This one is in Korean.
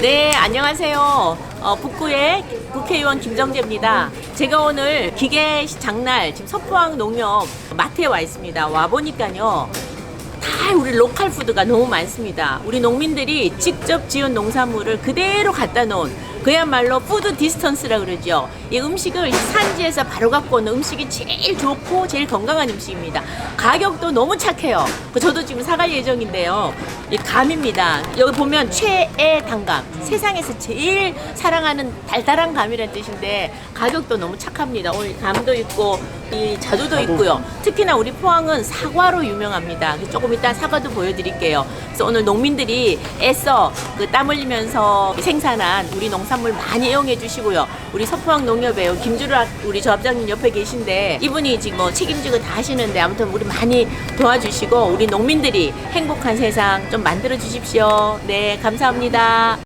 네, 안녕하세요. 어, 북구의 국회의원 김정재입니다. 제가 오늘 기계 장날 지금 서포항 농협 마트에 와 있습니다. 와 보니까요. 다 우리 로컬 푸드가 너무 많습니다. 우리 농민들이 직접 지은 농산물을 그대로 갖다 놓은 그야말로 푸드 디스턴스라 그러죠. 이 음식을 산지에서 바로 갖고 오는 음식이 제일 좋고 제일 건강한 음식입니다. 가격도 너무 착해요. 그 저도 지금 사갈 예정인데요. 이 감입니다. 여기 보면 최애 단감. 세상에서 제일 사랑하는 달달한 감이라는 뜻인데 가격도 너무 착합니다. 오늘 감도 있고 이 자두도 있고요. 특히나 우리 포항은 사과로 유명합니다. 그래서 조금 이따 사과도 보여드릴게요. 그래서 오늘 농민들이 애써 그 땀 흘리면서 생산한 우리 농산물 많이 이용해 주시고요. 우리 서포항 농협의 김주라 우리 조합장님 옆에 계신데 이분이 지금 뭐 책임지고 다 하시는데 아무튼 우리 많이 도와주시고 우리 농민들이 행복한 세상 좀 만들어 주십시오. 네, 감사합니다.